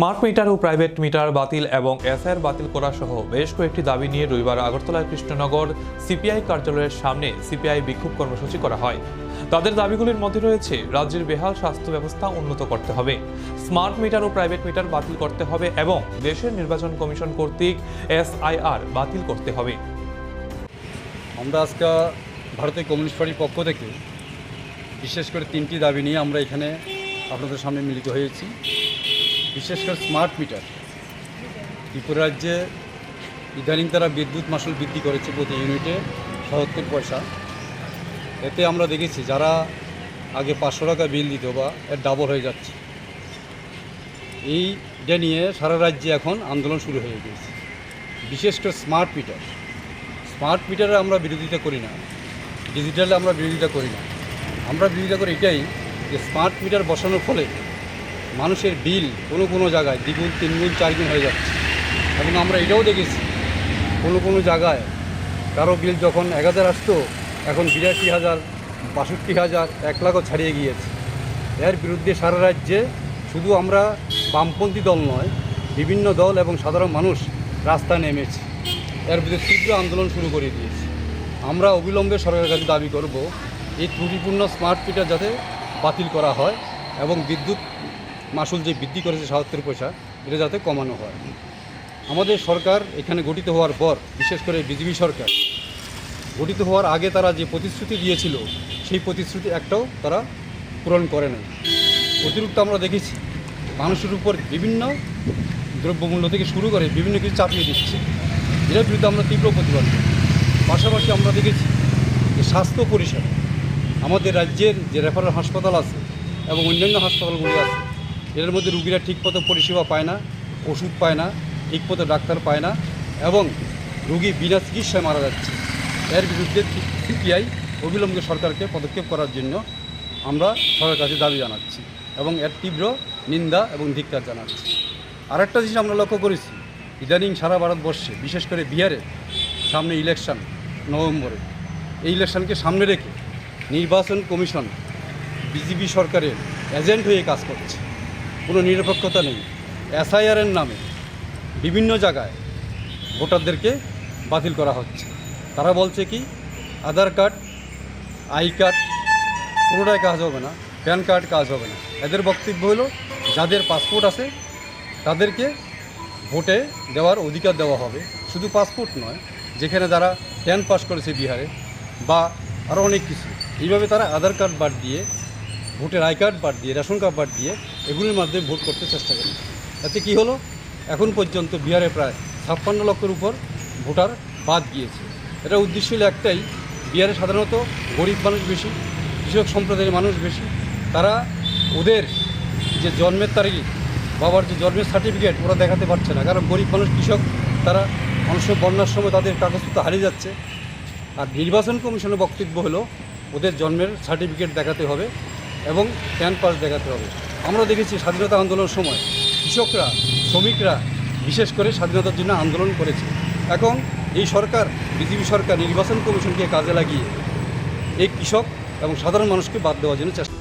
Smart meter ও private meter বাতিল এবং এসআর বাতিল করা সহ বেশ কয়েকটি দাবি নিয়ে রবিবার আগরতলার কৃষ্ণনগর সিপিআই কার্যালয়ের সামনে সিপিআই বিক্ষোভ কর্মসূচি করা হয়। তাদের দাবিগুলির মধ্যে রয়েছে, রাজ্যের বেহাল স্বাস্থ্য ব্যবস্থা উন্নত করতে হবে, স্মার্ট মিটার ও প্রাইভেট মিটার বাতিল করতে হবে এবং দেশের নির্বাচন কমিশন কর্তৃক এসআইআর বাতিল করতে হবে। আমরা আজকে ভারতীয় কমিউনিস্ট পার্টির পক্ষ থেকে বিশেষ করে তিনটি দাবি নিয়ে আমরা এখানে আপনাদের সামনে মিলিত হয়েছি। বিশেষ করে স্মার্ট মিটার ত্রিপুরা রাজ্যে ইদানিং তারা বিদ্যুৎ মাসুল বৃদ্ধি করেছে প্রতি ইউনিটে সত্তর পয়সা। এতে আমরা দেখেছি যারা আগে পাঁচশো টাকা বিল দিত বা এর ডাবল হয়ে যাচ্ছে। এইটা নিয়ে সারা রাজ্যে এখন আন্দোলন শুরু হয়ে গিয়েছে। বিশেষ করে স্মার্ট মিটার স্মার্ট মিটারে আমরা বিরোধিতা করি না। ডিজিটালে আমরা বিরোধিতা করি না। আমরা বিরোধিতা করি এটাই যে স্মার্ট মিটার বসানোর ফলে মানুষের বিল কোনো কোনো জায়গায় দ্বিগুণ তিনগুণ চারগুণ হয়ে যাচ্ছে। এবং আমরা এটাও দেখেছি, কোনো কোনো জায়গায় কারও বিল যখন এক হাজার আসতো, এখন বিরাশি হাজার, বাষট্টি হাজার, এক লাখও ছাড়িয়ে গিয়েছে। এর বিরুদ্ধে সারা রাজ্যে শুধু আমরা বামপন্থী দল নয়, বিভিন্ন দল এবং সাধারণ মানুষ রাস্তায় নেমেছে। এর বিরুদ্ধে তীব্র আন্দোলন শুরু করে দিয়েছে। আমরা অবিলম্বে সরকারের কাছে দাবি করব, এই ত্রুটিপূর্ণ স্মার্ট মিটার যাতে বাতিল করা হয় এবং বিদ্যুৎ মাসুল যে বৃদ্ধি করেছে সাহাত্তর পয়সা, এটা যাতে কমানো হয়। আমাদের সরকার এখানে গঠিত হওয়ার পর, বিশেষ করে বিজেপি সরকার, গঠিত হওয়ার আগে তারা যে প্রতিশ্রুতি দিয়েছিল, সেই প্রতিশ্রুতি একটাও তারা পূরণ করে নাই। অতিরিক্ত আমরা দেখেছি, মানুষের উপর বিভিন্ন দ্রব্যমূল্য থেকে শুরু করে বিভিন্ন কিছু চাপিয়ে দিচ্ছে। এটার বিরুদ্ধে আমরা তীব্র প্রতিবাদ করি। পাশাপাশি আমরা দেখেছি যে স্বাস্থ্য পরিষেবা, আমাদের রাজ্যের যে রেফারেল হাসপাতাল আছে এবং অন্যান্য হাসপাতালগুলি আছে এর মধ্যে রুগীরা ঠিকমতো পরিষেবা পায় না, ওষুধ পায় না, ঠিকমতো ডাক্তার পায় না এবং রুগী বিনা চিকিৎসায় মারা যাচ্ছে। এর বিরুদ্ধে সিপিআই অবিলম্বে সরকারকে পদক্ষেপ করার জন্য আমরা সরকারের কাছে দাবি জানাচ্ছি এবং এর তীব্র নিন্দা এবং ধিক্কার জানাচ্ছি। আরেকটা জিনিস আমরা লক্ষ্য করেছি, ইদানিং সারা ভারতবর্ষে, বিশেষ করে বিহারে, সামনে ইলেকশন নভেম্বরে, এই ইলেকশনকে সামনে রেখে নির্বাচন কমিশন, বিজেপি সরকারের এজেন্ট হয়ে কাজ করছে। কোনো নিরপেক্ষতা নেই। এসআইআরের নামে বিভিন্ন জায়গায় ভোটারদেরকে বাতিল করা হচ্ছে। তারা বলছে কি, আধার কার্ড, আই কার্ড কোনোটাই কাজ হবে না, প্যান কার্ড কাজ হবে না। এদের বক্তব্য হলো, যাদের পাসপোর্ট আছে, তাদেরকে ভোটে দেওয়ার অধিকার দেওয়া হবে। শুধু পাসপোর্ট নয়, যেখানে যারা টেন পাস করেছে বিহারে বা আরও অনেক কিছু, এইভাবে তারা আধার কার্ড বাদ দিয়ে, ভোটের আই কার্ড বাদ দিয়ে, রেশন কার্ড বাদ দিয়ে এগুলির মাধ্যমে ভোট করতে চেষ্টা করে। এতে কি হলো? এখন পর্যন্ত বিহারে প্রায় ছাপ্পান্ন লক্ষের উপর ভোটার বাদ গিয়েছে। এটা উদ্দেশ্য হলো একটাই, বিহারে সাধারণত গরিব মানুষ বেশি, কৃষক সম্প্রদায়ের মানুষ বেশি। তারা ওদের যে জন্মের তারিখ বাবার যে জন্মের সার্টিফিকেট ওরা দেখাতে পারছে না। কারণ গরিব মানুষ, কৃষক, তারা অংশ বন্যার সময় তাদের কাগজপত্র হারিয়ে যাচ্ছে। আর নির্বাচন কমিশনের বক্তব্য হলো, ওদের জন্মের সার্টিফিকেট দেখাতে হবে এবং প্যান পাস দেখাতে হবে। আমরা দেখেছি স্বাধীনতা আন্দোলনের সময় কৃষকরা, শ্রমিকরা, বিশেষ করে স্বাধীনতার জন্য আন্দোলন করেছে। এখন এই সরকার বিজেপি সরকার, নির্বাচন কমিশনকে কাজে লাগিয়ে এই কৃষক এবং সাধারণ মানুষকে বাদ দেওয়ার জন্য চেষ্টা